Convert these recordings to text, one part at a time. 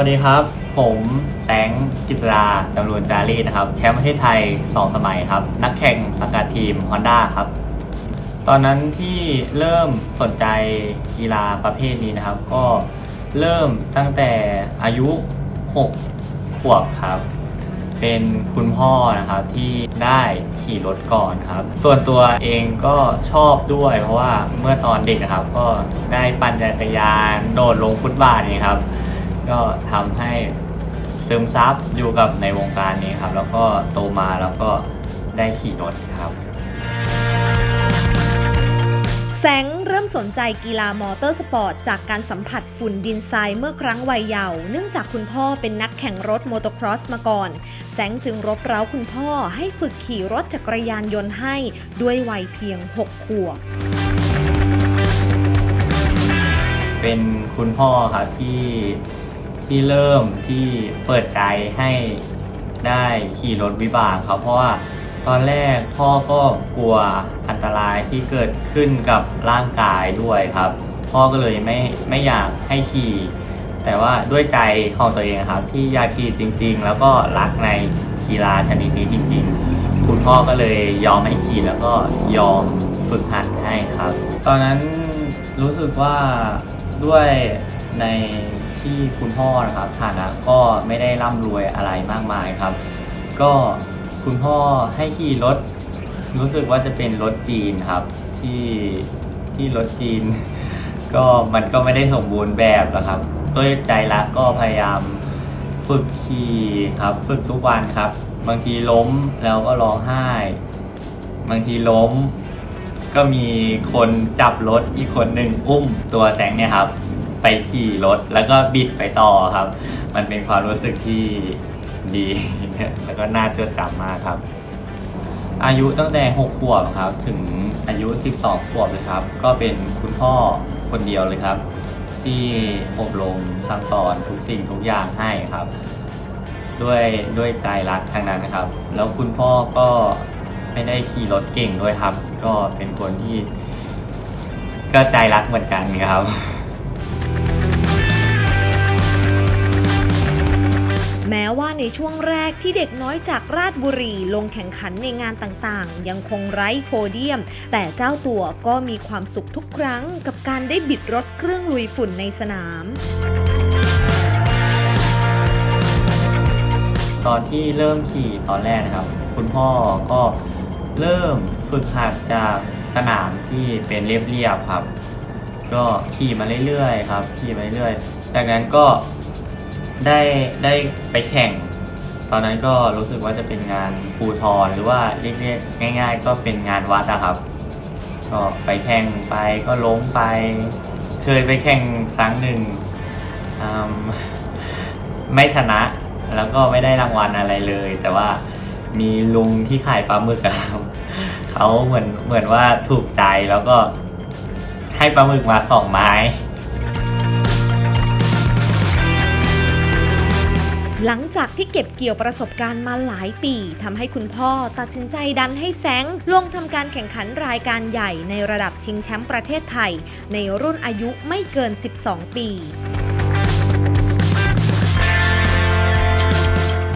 สวัสดีครับ ผมแสงกิษราจำรูนจารีนะครับ แชมป์ประเทศไทย 2 สมัยครับ นักแข่งสังกัดทีม Honda ครับ ตอนนั้นที่เริ่มสนใจกีฬาประเภทนี้นะครับ ก็เริ่มตั้งแต่อายุ 6 ขวบครับ เป็นคุณพ่อนะครับที่ได้ขี่รถก่อนครับ ส่วนตัวเองก็ชอบด้วย เพราะว่าเมื่อตอนเด็กนะครับ ก็ได้ปั่นจักรยานโดดลงฟุตบาทนี่ครับ ก็ทำให้ซึมซับอยู่กับในวงการนี้ครับ แล้วก็โตมาแล้วก็ได้ขี่รถครับ แสงเริ่มสนใจกีฬามอเตอร์สปอร์ตจากการสัมผัสฝุ่นดินทรายเมื่อครั้งวัยเยาว์เนื่องจากคุณพ่อเป็นนักแข่งรถโมโตครอสมาก่อน แสงจึงรบเร้าคุณพ่อให้ฝึกขี่รถจักรยานยนต์ให้ด้วยวัยเพียง 6 ขวบ เป็นคุณพ่อครับที่ ที่เริ่มที่เปิดใจให้ได้ขี่รถวิบากครับเพราะว่าตอนแรกพ่อก็กลัวอันตรายที่เกิดขึ้นกับร่างกายด้วยครับ พ่อก็เลยไม่ไม่อยากให้ขี่ แต่ว่าด้วยใจของตัวเองครับ ที่อยากขี่จริง ๆ แล้วก็รักในกีฬาชนิดนี้จริง ๆ คุณพ่อก็เลยยอมให้ขี่แล้วก็ยอมฝึกหัดให้ครับ ตอนนั้นรู้สึกว่าด้วยใน ที่คุณพ่อนะครับฐานะก็ไม่ได้ร่ำรวยอะไรมากมายครับ ก็คุณพ่อให้ขี่รถ รู้สึกว่าจะเป็นรถจีนครับ ที่ที่รถจีน ก็มันก็ไม่ได้สมบูรณ์แบบหรอกครับด้วยใจรักก็พยายามฝึกขี่ครับ ฝึกทุกวันครับ บางทีล้มแล้วก็ร้องไห้ บางทีล้ม ก็มีคนจับรถอีกคนหนึ่งอุ้มตัวแสงเนี่ยครับ ไปขี่รถแล้วก็บิดไปต่อครับ มันเป็นความรู้สึกที่ดี แล้วก็น่าจดจำมากครับ อายุตั้งแต่ 6 ขวบครับ ถึงอายุ 12 ขวบเลยครับ ก็เป็นคุณพ่อคนเดียวเลยครับ ที่อบรมสั่งสอนทุกสิ่งทุกอย่างให้ครับ ด้วยด้วยใจรักทางนั้นนะครับ แล้วคุณพ่อก็ไม่ได้ขี่รถเก่งด้วยครับ ก็เป็นคนที่ ก็ใจรักเหมือนกันครับ แม้ว่าในช่วงแรกที่เด็กน้อยจากราชบุรีลงแข่งขันในงานต่างๆ ยังคงไร้โพเดียม แต่เจ้าตัวก็มีความสุขทุกครั้งกับการได้บิดรถเครื่องลุยฝุ่นในสนาม ตอนที่เริ่มขี่ตอนแรกนะครับ คุณพ่อก็เริ่มฝึกหัดจากสนามที่เป็นเรียบๆครับ ก็ขี่มาเรื่อยๆครับขี่มาเรื่อยๆจากนั้นก็ ได้ได้ไปแข่ง ตอนนั้นก็รู้สึกว่าจะเป็นงานภูทรหรือว่าเรียกๆง่าย ๆ ก็เป็นงานวัดนะครับ ก็ไปแข่งไปก็ล้มไป เคยไปแข่งครั้งหนึ่งไม่ชนะแล้วก็ไม่ได้รางวัลอะไรเลย แต่ว่ามีลุงที่ขายปลาหมึกครับเขาเหมือนเหมือนว่าถูกใจแล้วก็ให้ปลาหมึกมาสองไม้ หลังจากที่เก็บเกี่ยวประสบการณ์มาหลายปีทำให้คุณพ่อตัดสินใจดันให้แสงลงทำการแข่งขันรายการใหญ่ในระดับชิงแชมป์ประเทศไทย ในรุ่นอายุไม่เกิน 12 ปี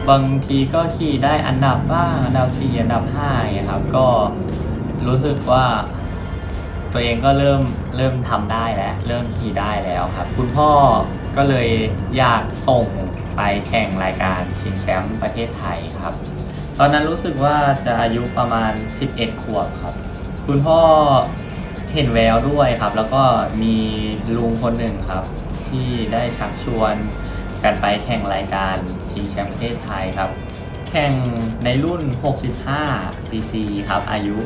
บางทีก็ขี่ได้อันดับบ้างอันดับสี่อันดับห้าอย่างเงี้ยครับ ก็รู้สึกว่าตัวเองก็เริ่มเริ่มทำได้แล้ว เริ่มขี่ได้แล้วครับ คุณพ่อก็เลยอยากส่ง ไปแข่งรายการชิงแชมป์ประเทศไทยครับ ตอนนั้นรู้สึกว่าจะอายุประมาณ 11 ขวบครับ คุณพ่อเห็นแววด้วยครับ แล้วก็มีลุงคนหนึ่งครับ ที่ได้ชักชวนกันไปแข่งรายการชิงแชมป์ประเทศไทยครับ แข่งในรุ่น 65 ซีซีครับ อายุ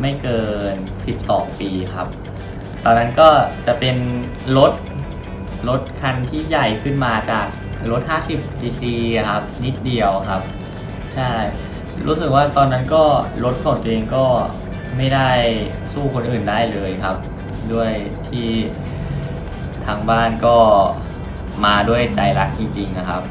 ไม่เกิน 12 ปีครับ ตอนนั้นก็จะเป็นรถ รถคันที่ใหญ่ขึ้นมาจากรถ 50 ซีซีครับ นิดเดียวครับ ใช่ รู้สึกว่าตอนนั้นก็รถของตัวเองก็ไม่ได้สู้คนอื่นได้เลยครับ ด้วยที่ทางบ้านก็มาด้วยใจรักจริงๆนะครับ